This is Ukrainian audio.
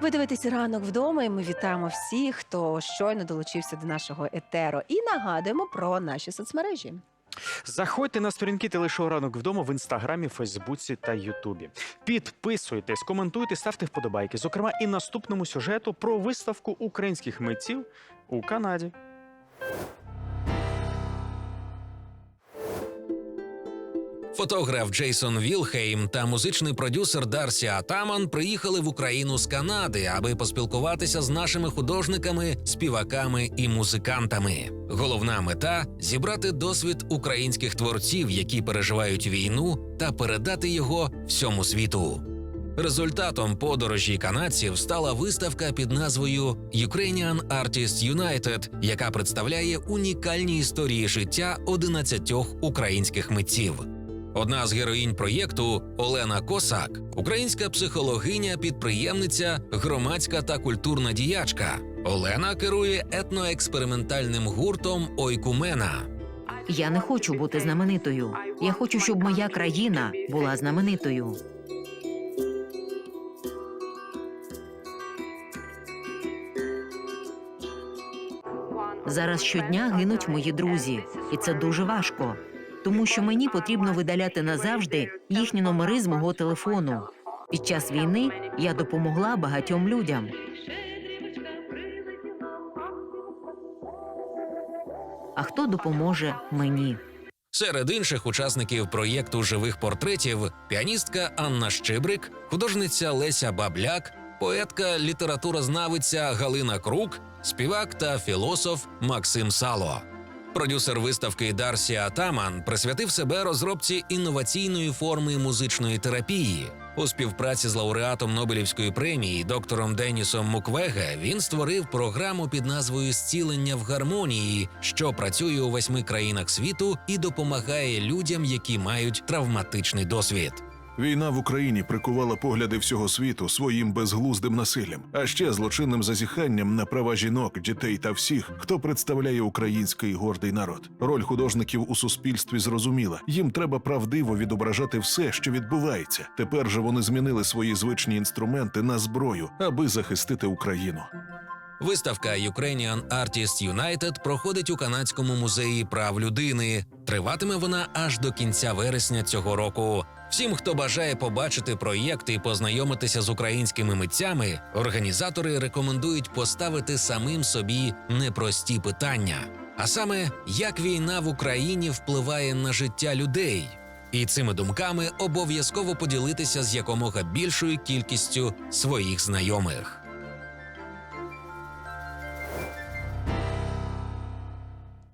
Ви дивитесь ранок вдома, і ми вітаємо всіх, хто щойно долучився до нашого етеро. І нагадуємо про наші соцмережі. Заходьте на сторінки телешоу ранок вдома в інстаграмі, Фейсбуці та Ютубі. Підписуйтесь, коментуйте, ставте вподобайки. Зокрема, і наступному сюжету про виставку українських митців у Канаді. Фотограф Джейсон Вілхейм та музичний продюсер Дарсі Атаман приїхали в Україну з Канади, аби поспілкуватися з нашими художниками, співаками і музикантами. Головна мета зібрати досвід українських творців, які переживають війну, та передати його всьому світу. Результатом подорожі канадців стала виставка під назвою Ukrainian Artists United, яка представляє унікальні історії життя 11 українських митців. Одна з героїнь проєкту Олена Косак, українська психологиня, підприємниця, громадська та культурна діячка. Олена керує етноекспериментальним гуртом Ойкумена. Я не хочу бути знаменитою. Я хочу, щоб моя країна була знаменитою. Зараз щодня гинуть мої друзі, і це дуже важко, тому що мені потрібно видаляти назавжди їхні номери з мого телефону. Під час війни я допомогла багатьом людям. А хто допоможе мені? Серед інших учасників проєкту живих портретів піаністка Анна Щибрик, художниця Леся Бабляк, поетка, літературознавиця Галина Крук, співак та філософ Максим Сало. Продюсер виставки Дарсі Атаман присвятив себе розробці інноваційної форми музичної терапії. У співпраці з лауреатом Нобелівської премії доктором Денісом Муквеге він створив програму під назвою Зцілення в гармонії, що працює у восьми країнах світу і допомагає людям, які мають травматичний досвід. Війна в Україні прикувала погляди всього світу своїм безглуздим насиллям, а ще злочинним зазіханням на права жінок, дітей та всіх, хто представляє український гордий народ. Роль художників у суспільстві зрозуміла. Їм треба правдиво відображати все, що відбувається. Тепер же вони змінили свої звичні інструменти на зброю, аби захистити Україну. Виставка Ukrainian Artists United проходить у канадському музеї прав людини. Триватиме вона аж до кінця вересня цього року. Всім, хто бажає побачити проєкт і познайомитися з українськими митцями, організатори рекомендують поставити самим собі непрості питання. А саме, як війна в Україні впливає на життя людей. І цими думками обов'язково поділитися з якомога більшою кількістю своїх знайомих.